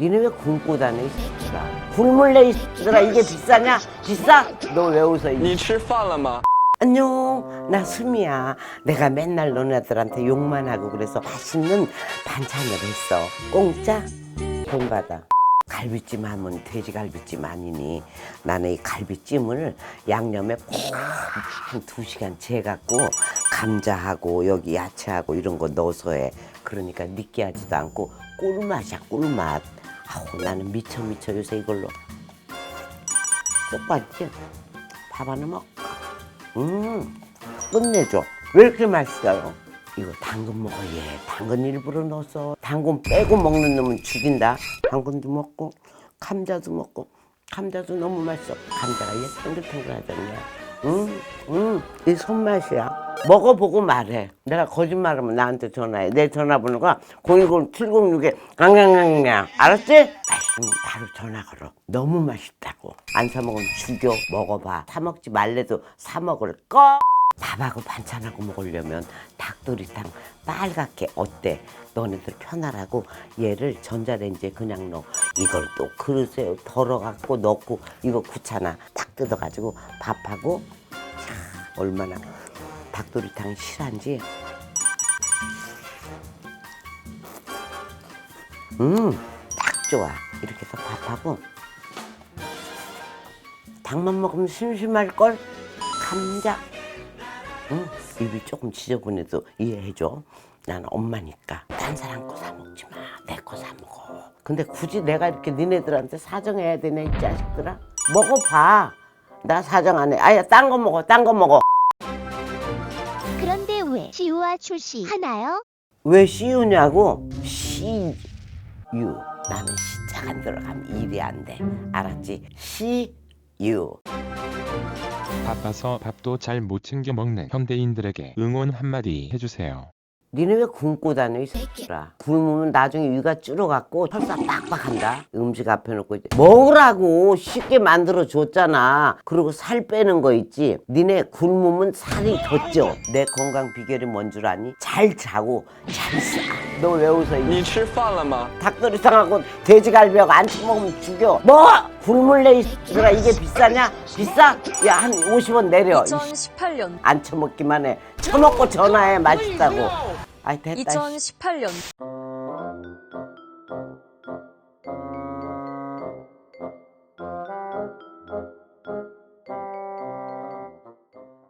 니네 왜 굶고 다녀 이 새끼들아 굶을 내 이 새끼들아 이게 비싸냐? 비싸? 너 왜 웃어 이 你吃饭了吗？ 안녕 나 수미야 내가 맨날 너네들한테 욕만 하고 그래서 맛있는 반찬을 했어 공짜 돈 받아 갈비찜 하면 돼지갈비찜 아니니 나는 이 갈비찜을 양념에 꼭한 두 시간 재갖고 감자하고 여기 야채하고 이런 거 넣어서 해 그러니까 느끼하지도 않고 꿀맛이야 꿀맛 아우 나는 미쳐 미쳐 요새 이걸로 쏙 봤지? 밥 하나 먹 음, 끝내줘. 왜 이렇게 맛있어요? 이거 당근 먹어, 얘. 당근 일부러 넣어서. 당근 빼고 먹는 놈은 죽인다. 당근도 먹고, 감자도 먹고, 감자도 너무 맛있어. 감자가 얘 탱글탱글하잖냐. 음, 음, 이 손맛이야. 먹어보고 말해. 내가 거짓말하면 나한테 전화해. 내 전화번호가 010-706에 강강강강. 알았지? 맛있으면 바로 전화 걸어. 너무 맛있다고. 안 사 먹으면 죽여. 먹어봐. 사 먹지 말래도 사 먹을 거. 밥하고 반찬하고 먹으려면 닭도리탕 빨갛게 어때? 너네들 편하라고 얘를 전자레인지에 그냥 넣어. 이걸 또 그릇에 덜어갖고 넣고 이거 귀찮아. 딱 뜯어가지고 밥하고 참 얼마나 닭도리탕이 실한지. 음, 딱 좋아. 이렇게 해서 밥하고 닭만 먹으면 심심할걸? 감자. 응, 입이 조금 지저분해도 이해해줘. 나는 엄마니까. 딴 사람 거 사 먹지 마. 내 거 사 먹어. 근데 굳이 내가 이렇게 니네들한테 사정해야 되냐, 이 자식들아? 먹어봐. 나 사정 안 해. 아야, 딴 거 먹어, 딴 거 먹어. 그런데 왜 시우와 출시 하나요? 왜 씨유냐고? 씨유. 나는 시작 안 들어가면 일이 안 돼. 알았지? 씨유. 바빠서 밥도 잘 못 챙겨 먹는 현대인들에게 응원 한마디 해주세요. 니네 왜 굶고 다녀 이 새끼라 굶으면 나중에 위가 줄어갖고 설사 빡빡한다. 음식 앞에 놓고 이제 먹으라고 쉽게 만들어 줬잖아. 그리고 살 빼는 거 있지? 니네 굶으면 살이 더 쪄 내 건강 비결이 뭔 줄 아니? 잘 자고 잘싸너 왜 웃어 이 칠팔라마. 닭도리탕하고 돼지갈비하고 안치 먹으면 죽여. 뭐? 굶을래 이 새끼라 이게 비싸냐? 비싸? 야 한 50원 내려 2018년. 안쳐먹기만 해. 처먹고 전화해 맛있다고 아이 됐다 씨. 2018년